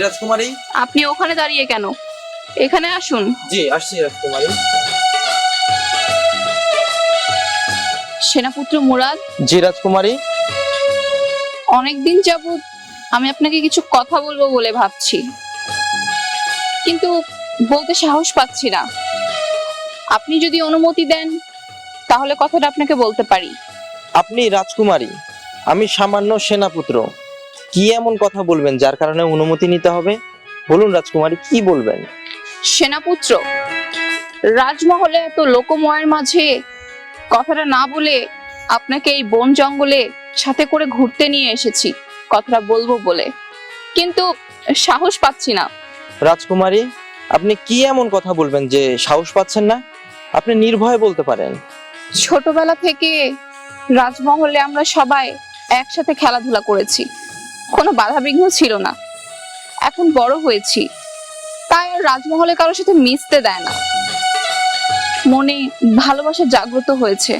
রাজকুমারী। আপনি ওখানে দাঁড়িয়ে কেন? এখানে আসুন। জি আসছি রাজকুমারী। সেনাপুত্র মুরাদ? জি রাজকুমারী। অনেকদিন যাবৎ আমি আপনাকে কিছু কথা বলব বলে ভাবছি। কিন্তু বলতে সাহস পাচ্ছি না। আপনি যদি অনুমতি দেন তাহলে কথাটা আপনাকে বলতে পারি। আপনি রাজকুমারী আমি সামান্য সেনাপুত্র। কি এমন কথা বলবেন যার কারণে অনুমতি নিতে হবে? বলুন রাজকুমারী কি বলবেন? সেনাপুত্র রাজমহলে এত লোকময়ের মাঝে কথাটা না বলে আপনাকে এই বন জঙ্গলে সাথে করে ঘুরতে নিয়ে এসেছি কথাটা বলব বলে। কিন্তু সাহস পাচ্ছি না। রাজকুমারী আপনি কি এমন কথা বলবেন যে সাহস পাচ্ছেন না? আপনি নির্ভয়ে বলতে পারেন। ছোটবেলা থেকে রাজমহলে আমরা সবাই একসাথে খেলাধুলা করেছি। কোনো বাধা বিঘ্ন ছিল না। এখন বড় হয়েছি। তাই আর রাজমহলে কারোর সাথে মিশতে দেয় না। মনে ভালোবাসা জাগ্রত হয়েছে।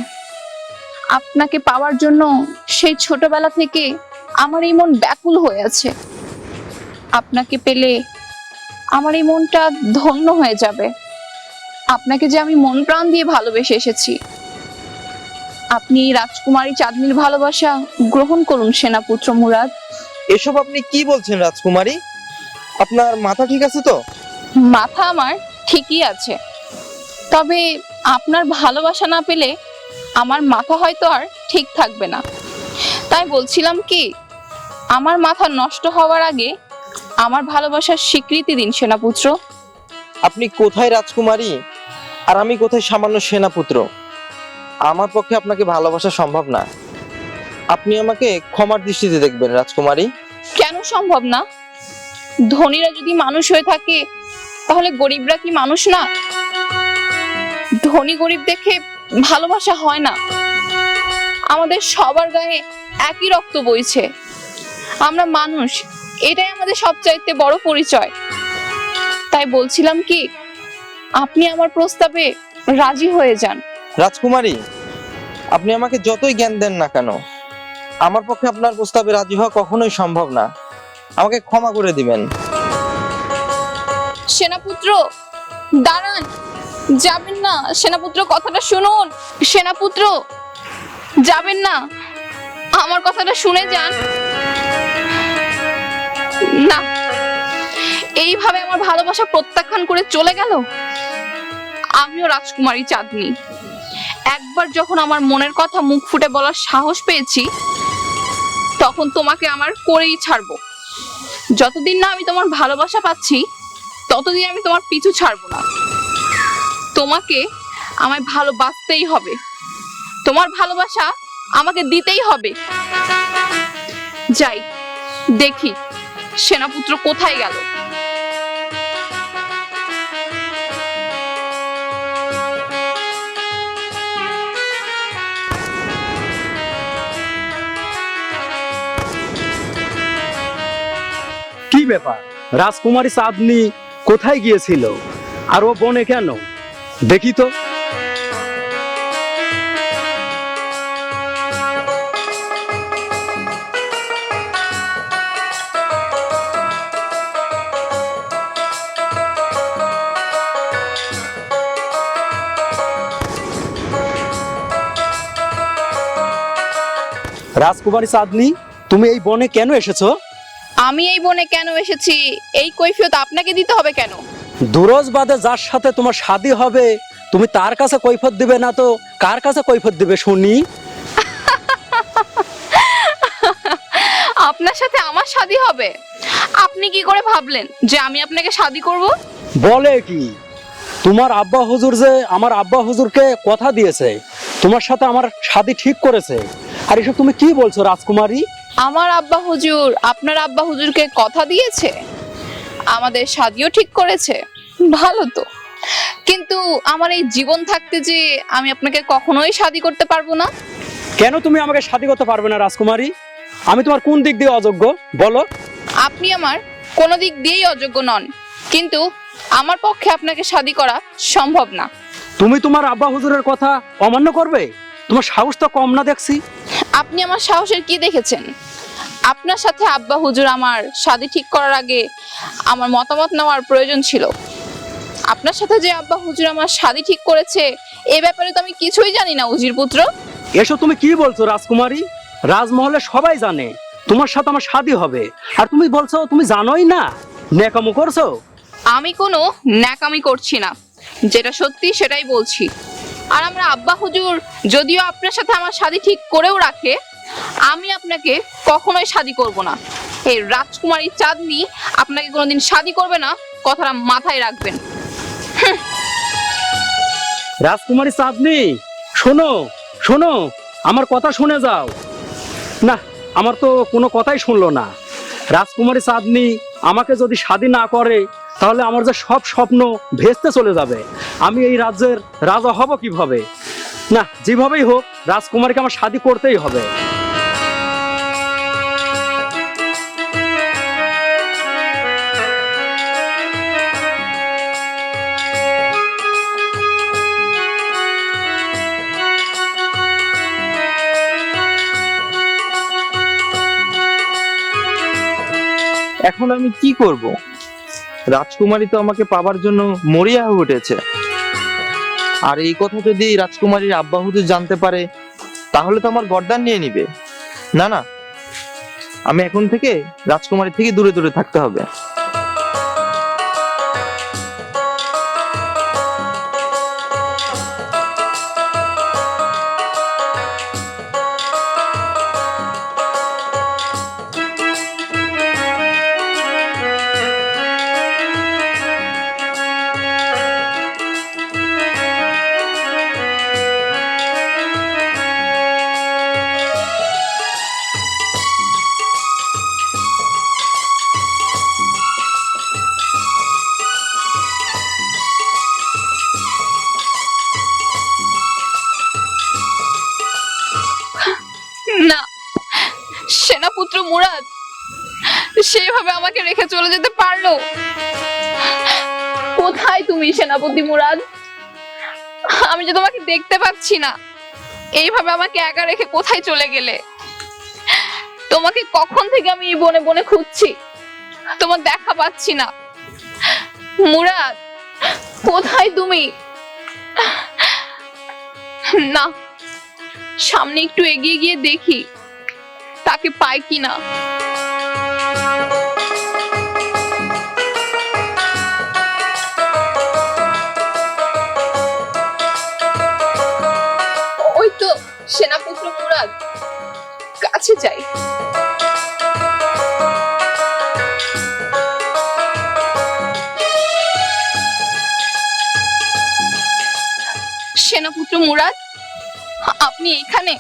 আপনাকে পাওয়ার জন্য সেই ছোটবেলা থেকে আমার এই মন ব্যাকুল হয়ে আছে। আপনাকে পেলে আমার এই মনটা ধন্য হয়ে যাবে। আপনাকে যে আমি মন প্রাণ দিয়ে ভালোবেসে এসেছি। আপনি রাজকুমারী চাঁদনির ভালোবাসা গ্রহণ করুন, সেনাপুত্র মুরাদ। এসব আপনি কি বলছেন রাজকুমারী? আপনার মাথা ঠিক আছে তো? মাথা আমার ঠিকই আছে। তবে আপনার ভালোবাসা না পেলে আমার মাথা হয়তো আর ঠিক থাকবে না। তাই বলছিলাম কি আমার মাথা নষ্ট হওয়ার আগে আমার ভালোবাসার স্বীকৃতি দিন সেনাপুত্র। আপনি কোথায় রাজকুমারী? আর আমি কোথায় সামান্য সেনাপুত্র? আমার পক্ষে আপনাকে ভালোবাসা সম্ভব না। আপনি আমাকে ক্ষমার দৃষ্টিতে দেখবেন রাজকুমারী। কেন সম্ভব না? ধনীরা যদি মানুষ হয়ে থাকে তাহলে গরিবরা কি মানুষ না? ধনী গরিব দেখে ভালোবাসা হয় না। আমাদের সবার গায়ে একই রক্ত বইছে। আমরা মানুষ এটাই আমাদের সবচাইতে বড় পরিচয়। তাই বলছিলাম কি আপনি আমার প্রস্তাবে রাজি হয়ে যান। রাজকুমারী আপনি আমাকে যতই জ্ঞান দেন না কেন আমার পক্ষে আপনার প্রস্তাবে রাজি হওয়া কখনোই সম্ভব না। আমাকে ক্ষমা করে দিবেন। সেনাপুত্র, দাঁড়ান। যাবেন না। সেনাপুত্র, কথাটা শুনুন। সেনাপুত্র, যাবেন না। আমার কথাটা শুনে যান। না। এইভাবে আমার ভালোবাসা প্রত্যাখ্যান করে চলে গেল? আমিও রাজকুমারী চাঁদনি। একবার যখন আমার মনের কথা মুখ ফুটে বলার সাহস পেয়েছি তখন তোমাকে আমার করেই ছাড়বো। যতদিন না আমি তোমার ভালোবাসা পাচ্ছি, ততদিন আমি তোমার পিছু ছাড়বো না। তোমাকে আমায় ভালোবাসতেই হবে। তোমার ভালোবাসা আমাকে দিতেই হবে। যাই, দেখি সেনাপুত্র কোথায় গেল। ব্যাপার? রাজকুমারী চাঁদনি কোথায় গিয়েছিল? আর ও বনে কেন? দেখি তো। রাজকুমারী চাঁদনি তুমি এই বনে কেন এসেছ? আমি এই বনে কেন এসেছি? এই কৈফিয়ত আপনাকে দিতে হবে কেন? দুরজ বাদে যার সাথে তোমার শাদি হবে তুমি তার কাছে কৈফত দিবে না তো? কার কাছে কৈফত দিবে শুনি? আপনার সাথে আমার শাদি হবে। আপনি কি করে ভাবলেন যে আমি আপনাকে শাদি করব? বলে কি? তোমার আব্বা হুজুর যে আমার আব্বা হুজুরকে কথা দিয়েছে তোমার সাথে আমার শাদি ঠিক করেছে। আর এসব তুমি কি বলছো রাজকুমারী? আমার আব্বা হুজুর আপনার আব্বা হুজুরকে কথা দিয়েছে? আমাদের শাদিও ঠিক করেছে। ভালো তো। কিন্তু আমার এই জীবন থাকতে যে আমি আপনাকে কখনোই শাদি করতে পারব না। কেন তুমি আমাকে শাদি করতে পারবে না রাজকুমারী? আমি তোমার কোন দিক দিয়ে অযোগ্য? বলো। আপনি আমার কোনো দিক দিয়েই অযোগ্য নন। কিন্তু আমার পক্ষে আপনাকে শাদি করা সম্ভব না। তুমি তোমার আব্বা হুজুরের কথা অমান্য করবে? তোমার সাহস তো কম না দেখছি। আপনি আমার সাহসের কি দেখেছেন? আপনার সাথে আব্বা হুজুর আমার শাদি ঠিক করার আগে আমার মতামত নেওয়ার প্রয়োজন ছিল। আপনার সাথে যে আব্বা হুজুর আমার শাদি ঠিক করেছে এ ব্যাপারে তো আমি কিছুই জানি না উজির পুত্র। এসব তুমি কি বলছো রাজকুমারী? রাজমহলে সবাই জানে তোমার সাথে আমার শাদি হবে। আর তুমি বলছো তুমি জানোই না নেকামো করছ? আমি কোনো ন্যাকামি করছি না। যেটা সত্যি সেটাই বলছি। আর আমরা আব্বা হুজুর যদিও আপনার সাথে আমার শাদি ঠিক করেও রাখে, আমি আপনাকে কখনোই শাদি করব না। এই রাজকুমারী চাঁদনি আপনাকে কোনোদিন শাদি করবে না, কথাটা মাথায় রাখবেন। রাজকুমারী চাঁদনি, শোনো শোনো, আমার কথা শুনে যাও। না, আমার তো কোনো কথাই শুনলো না। রাজকুমারী চাঁদনি আমাকে যদি শাদি না করে তাহলে আমার যে সব স্বপ্ন ভেস্তে চলে যাবে। আমি এই রাজ্যের রাজা হব কীভাবে? না, যেভাবেই হোক, রাজকুমারীকে আমার শাদি করতেই হবে। এখন আমি কি করব? রাজকুমারী তো আমাকে পাবার জন্য মরিয়া হয়ে উঠেছে। আর এই কথা যদি রাজকুমারীর আব্বা হুজুর জানতে পারে, তাহলে তো আমার গর্দান নিয়ে নিবে। না না, আমি এখন থেকে রাজকুমারী থেকে দূরে দূরে থাকতে হবে। সেনাপতি মুরাদ, আমি যে তোমাকে দেখতে পাচ্ছি না। এইভাবে আমাকে একা রেখে কোথায় চলে গেলে? তোমাকে কখন থেকে আমি এই বনে বনে খুঁজছি? তোমার দেখা পাচ্ছি না। মুরাদ, কোথায় তুমি? না, সামনে একটু এগিয়ে গিয়ে দেখি, তাকে পাই কিনা। কাছে যাই। সেনাপুত্র মুরাদ, আপনি এখানে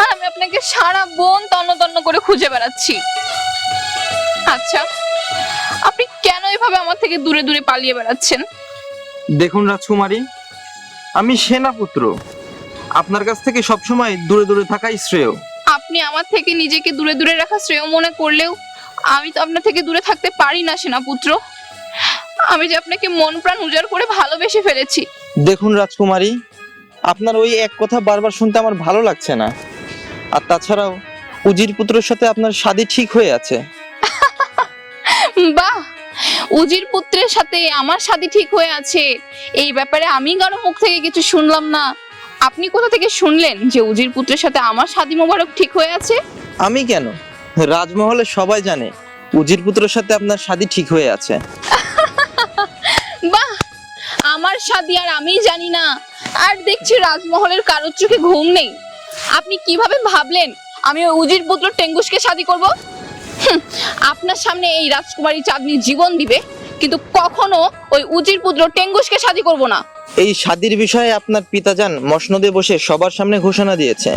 আর আমি আপনাকে সারা বন তন্ন তন্ন করে খুঁজে বেড়াচ্ছি। আচ্ছা আপনি কেন এভাবে আমার থেকে দূরে দূরে পালিয়ে বেড়াচ্ছেন? দেখুন রাজকুমারী, আমি সেনাপুত্র। আপনার কাছ থেকে সবসময় দূরে দূরে থাকাই শ্রেয়। আপনি আমার থেকে নিজেকে দূরে দূরে রাখা শ্রেয় মনে করলেও আমি তো আপনার থেকে দূরে থাকতে পারি না সেনাপুত্র। আমি যে আপনাকে মন প্রাণ উজাড় করে ভালোবেসে ফেলেছি। দেখুন রাজকুমারী আপনার ওই এক কথা বারবার শুনতে আমার ভালো লাগছে না। আর তাছাড়াও উজির পুত্রের সাথে আপনার শাদি ঠিক হয়ে আছে। বাহ! উজির পুত্রের সাথে আমার শাদী ঠিক হয়ে আছে। এই ব্যাপারে আমি কারও মুখ থেকে কিছু শুনলাম না। আপনি কোথা থেকে শুনলেন যে উজির পুত্রের সাথে আমার শাদী মোবারক ঠিক হয়ে আছে? আমি কেন? রাজমহলে সবাই জানে উজির পুত্রের সাথে আপনার শাদি ঠিক হয়ে আছে। বাহ! আমার শাদী আর আমি জানি না। আর দেখছি রাজমহলের কারোর চোখে ঘুম নেই। আপনি কীভাবে ভাবলেন আমি ওই উজির পুত্র টেঙ্গুসকে শাদী করব? আপনার সামনে এই রাজকুমারী চাঁদনি জীবন দিবে কিন্তু কখনো ওই উজির পুত্র টেঙ্গুসকে শাদী করব না। এই শাদির বিষয়ে আপনার পিতাজান মসনদে বসে সবার সামনে ঘোষণা দিয়েছে।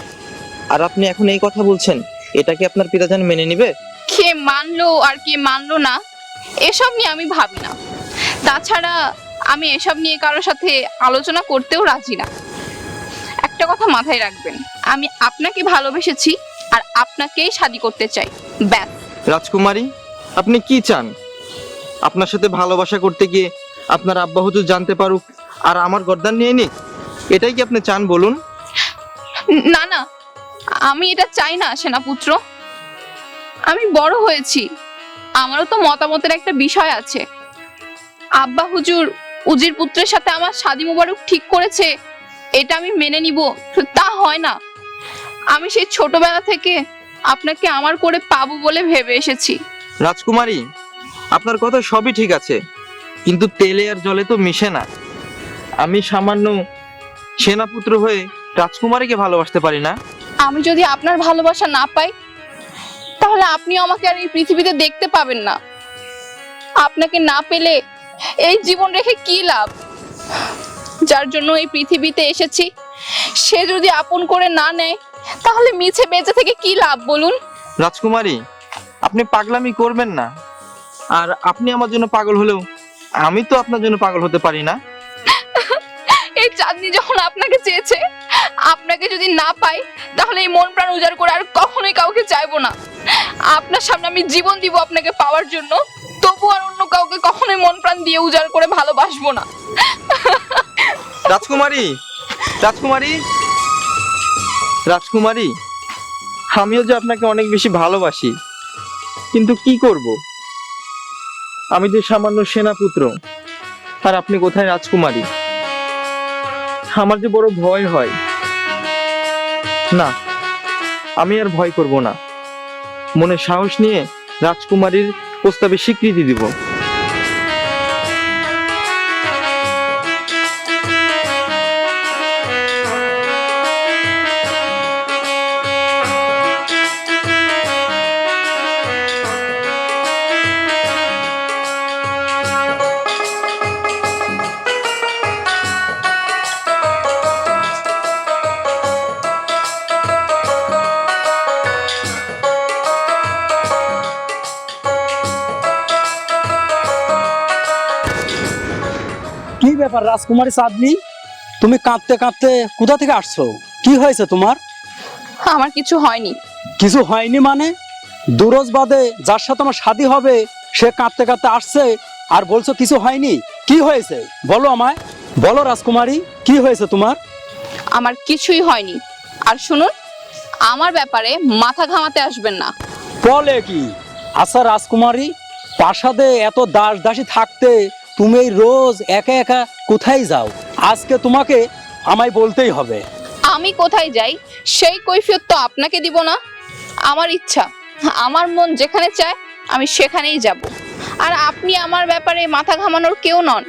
আর আপনি এখন এই কথা বলছেন এটা কি আপনার পিতাজান মেনে নিবে? কে মানলো আর কে মানলো না এসব নিয়ে আমি ভাবি না। তাছাড়া আমি এসব নিয়ে কারোর সাথে আলোচনা করতেও রাজি না। একটা কথা মাথায় রাখবেন আমি আপনাকে ভালোবেসেছি আর আপনাকেই শাদি করতে চাই ব্যাস। রাজকুমারী আপনি কি চান? আপনার সাথে ভালোবাসা করতে গিয়ে আপনার আব্বা হুজুর জানতে পারুক আর আমার গর্দান নিয়ে নিক এটাই কি আপনি চান বলুন? না না আমি এটা চাই না সেনাপুত্র। আমি বড় হয়েছি। আমারও তো মতামতের একটা বিষয় আছে। আব্বা হুজুর উজির পুত্রের সাথে আমার শাদি মোবারক ঠিক করেছে এটা আমি মেনে নিব তা হয় না। আমি সেই ছোটবেলা থেকে আপনাকে আমার করে পাবো বলে ভেবে এসেছি। রাজকুমারী আপনার কথা সবই ঠিক আছে কিন্তু তেলে আর জলে তো মিশে না। আমি সামান্য সেনাপুত্র হয়ে রাজকুমারীকে ভালোবাসতে পারি না। আমি যদি আপনার ভালোবাসা না পাই তাহলে আপনি আমাকে আর এই পৃথিবীতে দেখতে পাবেন না। আপনাকে না পেলে এই জীবন রেখে কি লাভ? যার জন্য এই পৃথিবীতে এসেছি সে যদি আপন করে না নেয় তাহলে মিছে বেঁচে থেকে কি লাভ বলুন? রাজকুমারী আপনি পাগলামি করবেন না। আর আপনি আমার জন্য পাগল হলেও আমি তো আপনার জন্য পাগল হতে পারি না। এই চাঁদনি যখন আপনাকে চেয়েছে, আপনাকে যদি না পাই, তাহলে এই মন প্রাণ উজাড় করে আর কখনোই কাউকে চাইব না। আপনার সামনে আমি জীবন দিব আপনাকে পাওয়ার জন্য, তবু আর অন্য কাউকে কখনোই মন প্রাণ দিয়ে উজাড় করে ভালোবাসবো না। রাজকুমারী রাজকুমারী রাজকুমারী, আমিও যে আপনাকে অনেক বেশি ভালোবাসি, কিন্তু কি করব? আমি যে সামান্য সেনাপুত্র, আর আপনি কোথায় রাজকুমারী? আমার যে বড় ভয় হয়। না, আমি আর ভয় করব না। মনে সাহস নিয়ে রাজকুমারীর প্রস্তাবে স্বীকৃতি দিব। ব্যাপার? রাজকুমারী চাঁদনি তুমি কাঁদতে কাঁদতে কোথা থেকে আসছো? কি হয়েছে তোমার? আমার কিছু হয়নি। কিছু হয়নি মানে? দুরোজ বাদে যার সাথে আমার শাদি হবে সে কাঁদতে কাঁদতে আসছে আর বলছো কিছু হয়নি? কি হয়েছে? বলো আমায়। বলো রাজকুমারী কি হয়েছে তোমার? আমার কিছুই হয়নি। আর শুনুন আমার ব্যাপারে মাথা ঘামাতে আসবেন না। বলে কি? আচ্ছা রাজকুমারী প্রাসাদে এত দাস দাসী থাকতে তুমি রোজ একা একা কোথায় যাও? আজকে তোমাকে আমায় বলতেই হবে। আমি কোথায় যাই? সেই কৈফিয়ত তো আপনাকে দিব না। আমার ইচ্ছা আমার মন যেখানে চায় আমি সেখানেই যাব। আর আপনি আমার ব্যাপারে মাথা ঘামানোর কেউ নন।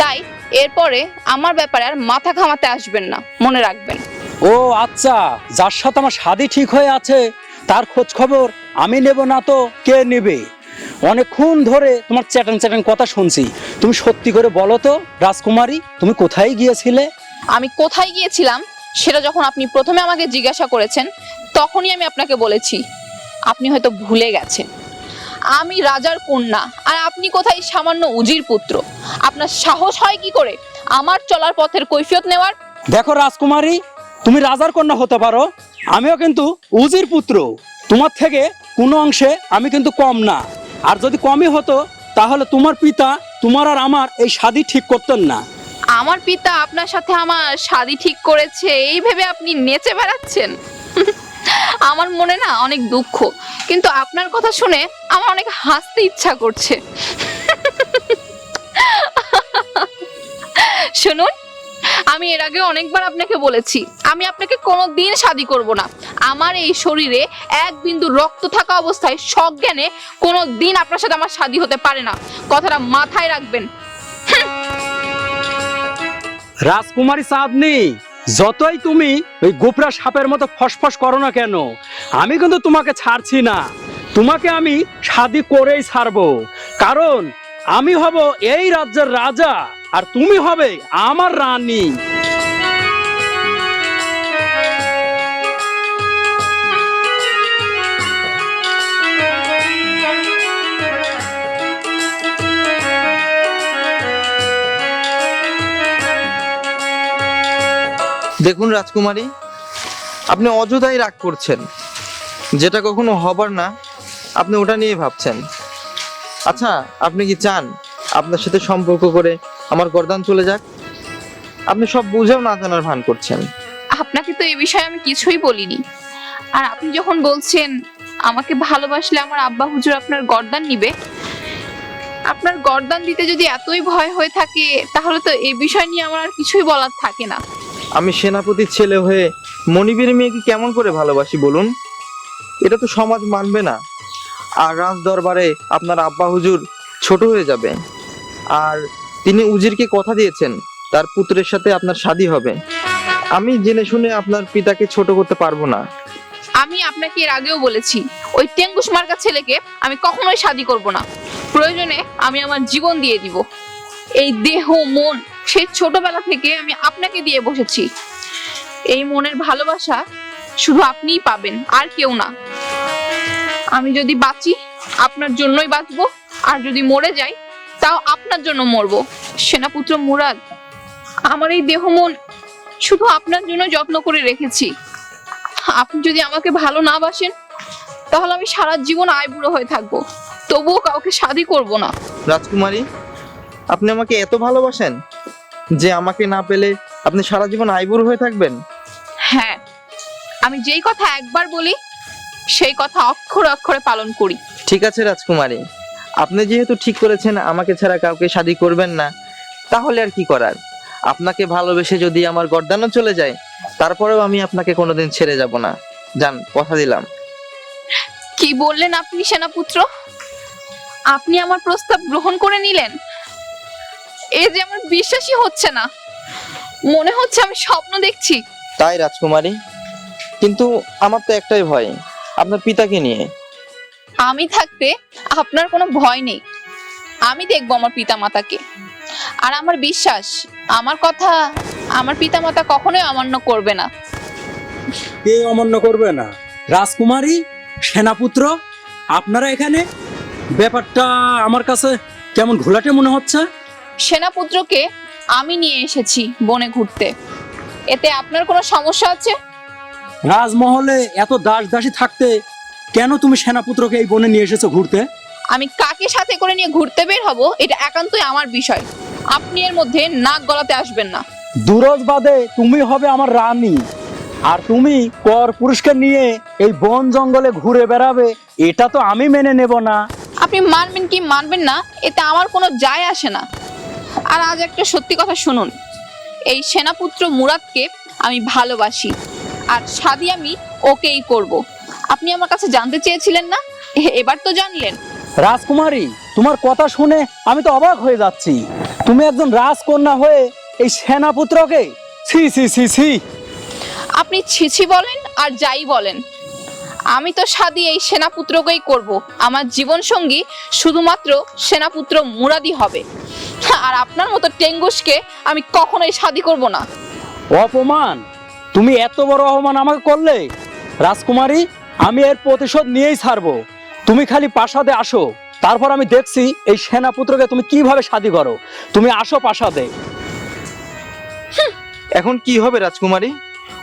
তাই এরপরে আমার ব্যাপারে আর মাথা ঘামাতে আসবেন না মনে রাখবেন। ও আচ্ছা যার সাথে আমার শাদি ঠিক হয়ে আছে তার খোঁজ খবর আমি নেব না তো কে নেবে? অনেকক্ষণ ধরে তোমার চ্যাটান চ্যাটাং কথা শুনছি। তুমি সত্যি করে বলো তো রাজকুমারী তুমি কোথায় গিয়েছিলে? আমি কোথায় গিয়েছিলাম সেটা যখন আপনি প্রথমে আমাকে জিজ্ঞাসা করেছেন তখনই আমি আপনাকে বলেছি। আপনি হয়তো ভুলে গেছেন। আমি রাজার কন্যা আর আপনি কোথায় সামান্য উজির পুত্র? আপনার সাহস হয় কি করে? আমার চলার পথের কৈফিয়ত নেওয়ার? দেখো রাজকুমারী তুমি রাজার কন্যা হতে পারো আমিও কিন্তু উজির পুত্র। তোমার থেকে কোনো অংশে আমি কিন্তু কম না। আর যদি কমই হতো, তাহলে তোমার পিতা, তোমার আর আমার এই শাদি ঠিক করতেন না। আমার পিতা আপনার সাথে আমার শাদি ঠিক করেছে, এই ভেবে আপনি নেচে বেড়াচ্ছেন। আমার মনে না অনেক দুঃখ, কিন্তু আপনার কথা শুনে আমার অনেক হাসতে ইচ্ছা করছে। শুনুন আমি এর আগে অনেকবার আপনাকে বলেছি, আমি আপনাকে কোনো দিন শাদি করব না। আমার এই শরীরে এক বিন্দু রক্ত থাকা অবস্থায় সজ্ঞানে কোনো দিন আপনার সাথে আমার শাদি হতে পারে না। কথাটা মাথায় রাখবেন। রাজকুমারী চাঁদনি যতই তুমি ওই গোপরা সাপের মতো ফসফস করো না কেন, আমি কিন্তু তোমাকে ছাড়ছি না। তোমাকে আমি শাদি করেই ছাড়বো। কারণ আমি হব এই রাজ্যের রাজা। আর তুমি হবে আমার রানী। দেখুন রাজকুমারী, আপনি অযথাই রাগ করছেন। যেটা কখনো হবার না, আপনি ওটা নিয়ে ভাবছেন। আচ্ছা আপনি কি চান আপনার সাথে সম্পর্ক করে আমার গরদান চলে যাক। আপনি সব বুঝেও না জানার ভান করছেন। আপনাকে তো এই বিষয়ে আমি কিছুই বলিনি। আর আপনি যখন বলছেন আমাকে ভালোবাসলে আমার আব্বা হুজুর আপনার গর্দান নিবে আপনার গর্দান দিতে যদি এতই ভয় হয়ে থাকে তাহলে তো এই বিষয় নিয়ে আমার আর কিছুই বলার থাকে না। আমি সেনাপতির ছেলে হয়ে মনিবের মেয়েকে কেমন করে ভালোবাসি বলুন? এটা তো সমাজ মানবে না। আর রাজ দরবারে আপনার আব্বা হুজুর ছোট হয়ে যাবে। আর তিনি উজিরকে কথা দিয়েছেন, তার পুত্রের সাথে আপনার শাদী হবে। আমি জেনে শুনে আপনার পিতাকে ছোট করতে পারব না। আমি আপনাকে এর আগেও বলেছি, ওই টেঙ্গুস মার্কা ছেলেকে আমি কখনোই শাদি করব না। প্রয়োজনে আমি আমার জীবন দিয়ে দিব। এই দেহ, মন সেই ছোটবেলা থেকে আমি আপনাকে দিয়ে বসেছি। এই মনের ভালোবাসা শুধু আপনিই পাবেন, আর কেউ না। আমি যদি বাঁচি, আপনার জন্যই বাঁচবো, আর যদি মরে যাই তাও আপনার জন্য মরবো। সেনাপুত্র মুরাদ আমার এই দেহ মন শুধু আপনার জন্য যত্ন করে রেখেছি। আপনি যদি আমাকে ভালো না বাসেন তাহলে আমি সারা জীবন আইবুড়ো হয়ে থাকব। তবুও কাউকে শাদি করব না। রাজকুমারী আপনি আমাকে এত ভালোবাসেন যে আমাকে না পেলে আপনি সারা জীবন আইবুর হয়ে থাকবেন? হ্যাঁ আমি যেই কথা একবার বলি সেই কথা অক্ষরে অক্ষরে পালন করি। ঠিক আছে রাজকুমারী। আপনি যেহেতু ঠিক করেছেন আমাকে ছাড়া কাউকে শাদী করবেন না তাহলে আর কি করার? আপনাকে ভালোবেসে যদি আমার গর্দানও চলে যায় তারপরেও আমি আপনাকে কোনোদিন ছেড়ে যাব না। যান কথা দিলাম। কি বললেন আপনি সেনাপুত্র? আপনি আমার প্রস্তাব গ্রহণ করে নিলেন? এ যে আমার বিশ্বাসই হচ্ছে না। মনে হচ্ছে আমি স্বপ্ন দেখছি। তাই রাজকুমারী। কিন্তু আমার তো একটাই ভয় আপনার পিতাকে নিয়ে। আমি থাকতে আপনার কোনো ভয় নেই। আমি দেখব আমার পিতামাতাকে। আর আমার বিশ্বাস আমার কথা আমার পিতামাতা কখনোই অমান্য করবে না। কে অমান্য করবে না? রাজকুমারী? সেনাপুত্র? আপনারা এখানে? ব্যাপারটা আমার কাছে কেমন ঘোলাটে মনে হচ্ছে? সেনাপুত্রকে আমি নিয়ে এসেছি বনে ঘুরতে। এতে আপনার কোনো সমস্যা আছে? রাজমহলে এত দাস দাসী থাকতে কেন তুমি সেনাপুত্রকে এই বনে নিয়ে এসেছ ঘুরতে? আমি কাকে সাথে করে নিয়ে ঘুরতে বের হব এটা একান্তই আমার বিষয়। আপনি এর মধ্যে নাক গলাতে আসবেন না। দুরজ বাদে তুমি হবে আমার রানী আর তুমি পর পুরুষকে নিয়ে এই বন জঙ্গলে ঘুরে বেড়াবে এটা তো আমি মেনে নেব না। আপনি মানবেন কি মানবেন না এতে আমার কোনো যায় আসে না। আর আজ একটা সত্যি কথা শুনুন এই সেনাপুত্র মুরাদকে আমি ভালোবাসি আর শাদি আমি ওকেই করব। আপনি আমার কাছে জানতে চেয়েছিলেন না? এবার তো জানলেন। রাজকুমারী তোমার কথা শুনে আমি তো অবাক হয়ে যাচ্ছি। তুমি একজন রাজকন্যা হয়ে এই সেনাপুত্রকে ছি ছি ছি ছি। আপনি ছিছি বলেন আর যাই বলেন। আমি তো শাদি এই সেনাপুত্রকেই করব। আমার জীবন সঙ্গী শুধুমাত্র সেনাপুত্র মুরাদি হবে। আর আপনার মতো টেঙ্গুসকে আমি কখনোই শাদি করব না। অপমান? তুমি এত বড় অপমান আমাকে করলে? রাজকুমারী আমি এর প্রতিশোধ নিয়েই ছাড়বো। তুমি খালি প্রাসাদে আসো। তারপর আমি দেখছি এই সেনাপুত্রকে তুমি কীভাবে শাদি করো। তুমি আসো প্রাসাদে। এখন কি হবে রাজকুমারী?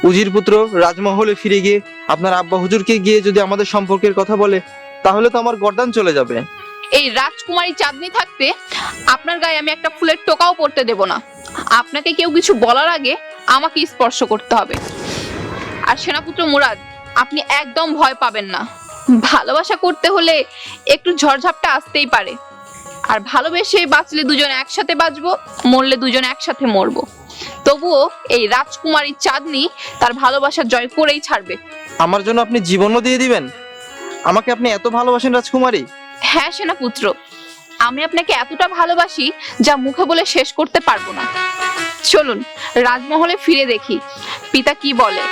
উজির পুত্র রাজমহলে ফিরে গিয়ে আপনার আব্বা হুজুরকে গিয়ে যদি আমাদের সম্পর্কের কথা বলে তাহলে তো আমার গর্দান চলে যাবে। এই রাজকুমারী চাঁদনি থাকতে আপনার গায়ে আমি একটা ফুলের টোকাও পড়তে দেব না। আপনাকে কেউ কিছু বলার আগে আমাকে স্পর্শ করতে হবে। আর সেনাপুত্র মুরাদ আপনি একদম ভয় পাবেন না। ভালোবাসা করতে হলে একটু ঝড়ঝাপটা আসতেই পারে। আর ভালোবেসে বাঁচলে দুজন একসাথে বাঁচবো মরলে দুজন একসাথে মরবো। তবুও এই রাজকুমারী চাঁদনি তার ভালোবাসা জয় করেই ছাড়বে। আমার জন্য আপনি জীবনও দিয়ে দিবেন? আমাকে আপনি এত ভালোবাসেন রাজকুমারী? হ্যাঁ সেনাপুত্র। আমি আপনাকে এতটা ভালোবাসি যা মুখে বলে শেষ করতে পারব না। চলুন রাজমহলে ফিরে দেখি। পিতা কি বলে?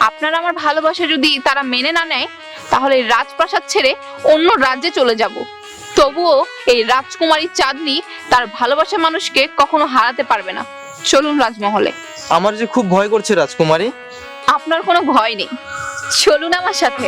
আপনার আমার ভালোবাসা যদি তারা মেনে না নেয় তাহলে রাজপ্রাসাদ ছেড়ে অন্য রাজ্যে চলে যাব। তবুও এই রাজকুমারী চাঁদনি তার ভালোবাসা মানুষকে কখনো হারাতে পারবে না। চলুন রাজমহলে। আমার যে খুব ভয় করছে রাজকুমারী। আপনার কোনো ভয় নেই। চলুন আমার সাথে।